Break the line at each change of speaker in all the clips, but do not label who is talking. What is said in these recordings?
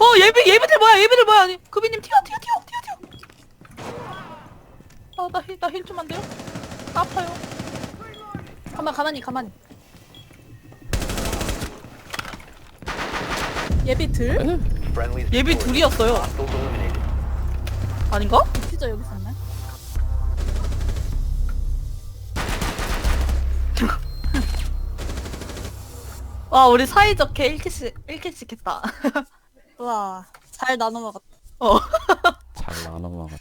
어 예비 예비들 뭐야 예비들 뭐야 아니 구비님 튀어 튀어 튀어 튀어 튀어 아나힐나힐 좀안 돼요? 나 아파요
가만 가만히 가만히. 예비 들?
Friendlies
예비. 둘이었어요. 아닌가?
진짜 여기 있었네.
와 우리 사이좋게 1킬씩 1킬씩 했다
우와 잘 나눠 먹었다.
어
잘 나눠 먹었다.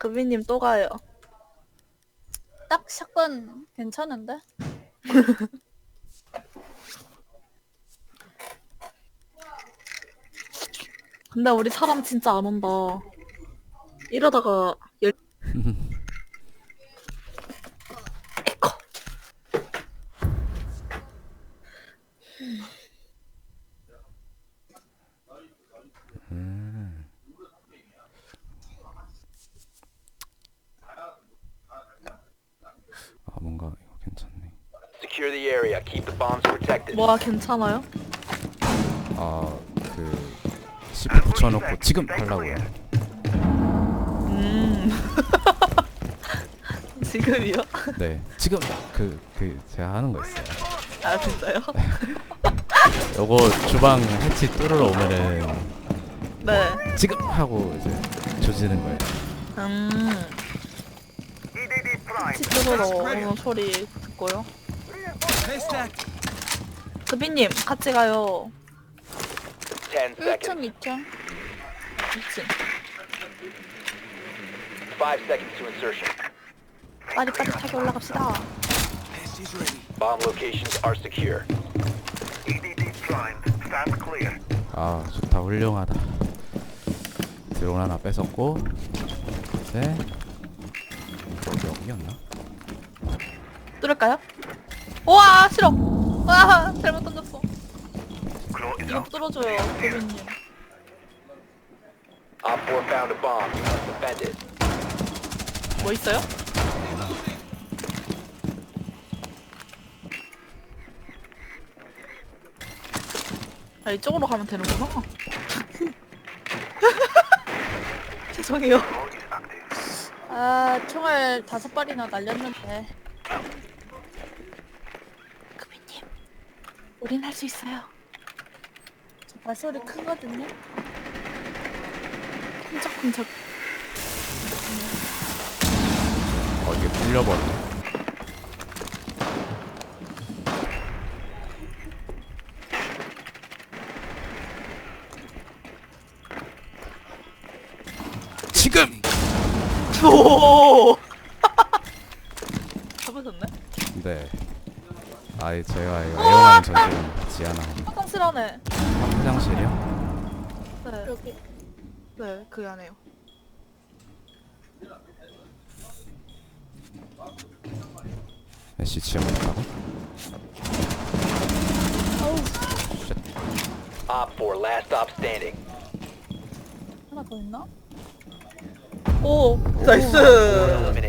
구비님 또 가요
딱 샷건 괜찮은데?
근데 우리 사람 진짜 안 온다 이러다가 열
아 뭔가 이거 괜찮네.
Secure the area. Keep the bombs protected.
뭐야 괜찮아요?
아그 C4 붙여놓고 지금 하려고요.
음 지금이요?
네 지금 그 그 제가 하는 거 있어요.
아 진짜요?
요거 주방 해치 뚫으러 오면은
네
지금 하고 이제 조지는 거예요.
음. 치트로 오는 소리 듣고요. 드비님 같이 가요.
10 seconds.
1층 2층.
미친.
5 seconds to insertion.
빨리 빨리 타게 올라갑시다.
Bomb locations are secure.
EDD primed. Stand clear.
아 좋다 훌륭하다. 드론 하나 뺏었고 이제 여기 여기였나?
뚫을까요? 우와 싫어. 와 잘못 던졌어. 이거 뚫어줘요, 드비님.
Op 4 found a bomb. You must defend it.
뭐 있어요? 아 이쪽으로 가면 되는구나. 죄송해요.
아 총알 다섯 발이나 날렸는데.
구비님, 우린 할 수 있어요.
저 발소리 크거든요.
hun적훈적.
어 이게 뚫려버리네. 지금
오. 잡으셨네?
네. 아이 제가 이거 애용하는 전술은 지하나
화장실 안에.
화장실이요?
네,
여기.
네, 그 안에요.
애쉬 지어먹다고?
Op 4 last stop standing.
하나 더 있나?
오, 나이스.
eliminated.